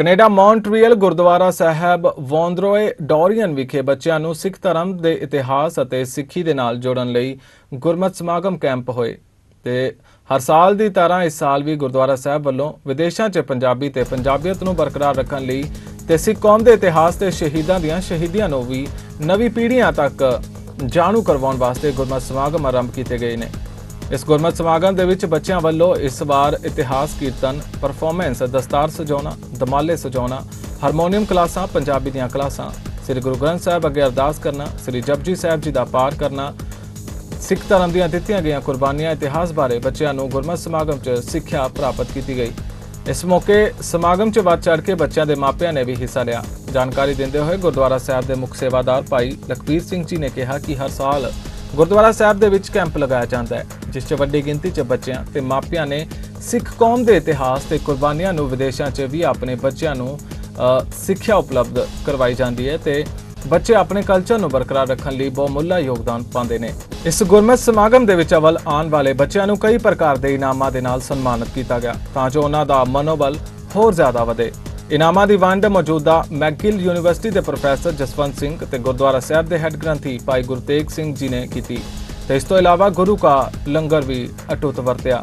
Canada Montreal Gurdwara Sahib Vaudreuil Dorion ਵਿਖੇ ਬੱਚਿਆਂ ਨੂੰ ਸਿੱਖ ਧਰਮ ਦੇ ਇਤਿਹਾਸ ਅਤੇ ਸਿੱਖੀ ਦੇ ਨਾਲ ਜੋੜਨ ਲਈ ਗੁਰਮਤਿ ਸਮਾਗਮ ਕੈਂਪ ਹੋਏ ਤੇ ਹਰ ਸਾਲ ਦੀ ਤਰ੍ਹਾਂ ਇਸ ਸਾਲ ਵੀ ਗੁਰਦੁਆਰਾ ਸਾਹਿਬ ਵੱਲੋਂ ਵਿਦੇਸ਼ਾਂ 'ਚ ਪੰਜਾਬੀ ਤੇ ਪੰਜਾਬੀਅਤ ਨੂੰ ਬਰਕਰਾਰ ਰੱਖਣ ਲਈ ਤੇ ਸਿੱਖ ਕੌਮ ਦੇ ਇਤਿਹਾਸ ਤੇ ਸ਼ਹੀਦਾਂ ਦੀਆਂ ਸ਼ਹੀਦੀਆਂ ਨੂੰ ਵੀ ਨਵੀਂ ਪੀੜ੍ਹੀਆਂ ਤੱਕ ਜਾਣੂ ਕਰਵਾਉਣ ਵਾਸਤੇ ਗੁਰਮਤਿ ਸਮਾਗਮ ਆਰੰਭ ਕੀਤੇ ਗਏ ਨੇ। ਇਸ ਗੁਰਮਤ ਸਮਾਗਮ ਦੇ ਵਿੱਚ ਬੱਚਿਆਂ ਵੱਲੋਂ ਇਸ ਵਾਰ ਇਤਿਹਾਸ ਕੀਰਤਨ ਪਰਫਾਰਮੈਂਸ ਦਸਤਾਰ ਸਜਾਉਣਾ, ਦਮਾਲੇ ਸਜਾਉਣਾ ਹਾਰਮੋਨੀਅਮ ਕਲਾਸਾਂ, ਪੰਜਾਬੀ ਦੀਆਂ ਕਲਾਸਾਂ, ਸ੍ਰੀ ਗੁਰੂ ਗ੍ਰੰਥ ਸਾਹਿਬ ਅੱਗੇ ਅਰਦਾਸ ਕਰਨਾ, ਸ੍ਰੀ ਜਪਜੀ ਸਾਹਿਬ ਜੀ ਦਾ ਪਾਠ ਕਰਨਾ, ਸਿੱਖ ਧਰਮ ਦੀਆਂ ਦਿੱਤੀਆਂ ਗਈਆਂ ਕੁਰਬਾਨੀਆਂ ਇਤਿਹਾਸ ਬਾਰੇ ਬੱਚਿਆਂ ਨੂੰ ਗੁਰਮਤਿ ਸਮਾਗਮ 'ਚ ਸਿੱਖਿਆ ਪ੍ਰਾਪਤ ਕੀਤੀ ਗਈ। ਇਸ ਮੌਕੇ ਸਮਾਗਮ 'ਚ ਵੱਧ ਚੜ੍ਹ ਕੇ ਬੱਚਿਆਂ ਦੇ ਮਾਪਿਆਂ ਨੇ ਵੀ ਹਿੱਸਾ ਲਿਆ। ਜਾਣਕਾਰੀ ਦਿੰਦੇ ਹੋਏ ਗੁਰਦੁਆਰਾ ਸਾਹਿਬ ਦੇ ਮੁੱਖ ਸੇਵਾਦਾਰ ਭਾਈ ਲਖਬੀਰ ਸਿੰਘ ਜੀ ਨੇ ਕਿਹਾ ਕਿ ਹਰ ਸਾਲ ਗੁਰਦੁਆਰਾ ਸਾਹਿਬ ਦੇ ਵਿੱਚ ਕੈਂਪ ਲਗਾਇਆ ਜਾਂਦਾ ਹੈ। ਜਿਸ 'ਚ ਵੱਡੀ ਗਿਣਤੀ 'ਚ ਬੱਚਿਆਂ ਤੇ ਮਾਪਿਆਂ ਨੇ ਸਿੱਖ ਕੌਮ ਦੇ ਇਤਿਹਾਸ ਤੇ ਕੁਰਬਾਨੀਆਂ ਨੂੰ ਵਿਦੇਸ਼ਾਂ 'ਚ ਵੀ ਆਪਣੇ ਬੱਚਿਆਂ ਨੂੰ ਸਿੱਖਿਆ ਉਪਲਬਧ ਕਰਵਾਈ ਜਾਂਦੀ ਹੈ ਤੇ ਬੱਚੇ ਆਪਣੇ ਕਲਚਰ ਨੂੰ ਬਰਕਰਾਰ ਰੱਖਣ ਲਈ ਬਹੁਮੁੱਲਾ ਯੋਗਦਾਨ ਪਾਉਂਦੇ ਨੇ। ਇਸ ਗੁਰਮਤਿ ਸਮਾਗਮ ਦੇ ਵਿੱਚ ਅਵਲ ਆਉਣ ਵਾਲੇ ਬੱਚਿਆਂ ਨੂੰ ਕਈ ਪ੍ਰਕਾਰ ਦੇ ਇਨਾਮਾਂ ਦੇ ਨਾਲ ਸਨਮਾਨਿਤ ਕੀਤਾ ਗਿਆ ਤਾਂ ਜੋ ਉਹਨਾਂ ਦਾ ਮਨੋਬਲ ਹੋਰ ਜ਼ਿਆਦਾ ਵਧੇ। ਇਨਾਮਾਂ ਦੀ ਵੰਡ ਮੌਜੂਦਾ ਮੈਗਿਲ ਯੂਨੀਵਰਸਿਟੀ ਦੇ ਪ੍ਰੋਫੈਸਰ ਜਸਵੰਤ ਸਿੰਘ ਤੇ ਗੁਰਦੁਆਰਾ ਸਾਹਿਬ ਦੇ ਹੈੱਡ ਗ੍ਰੰਥੀ ਭਾਈ ਗੁਰਤੇਗ ਸਿੰਘ ਜੀ ਨੇ ਕੀਤੀ। ਤੇ ਇਸ ਤੋਂ ਇਲਾਵਾ ਗੁਰੂ ਕਾ ਲੰਗਰ ਵੀ ਅਟੁੱਟ ਵਰਤਿਆ।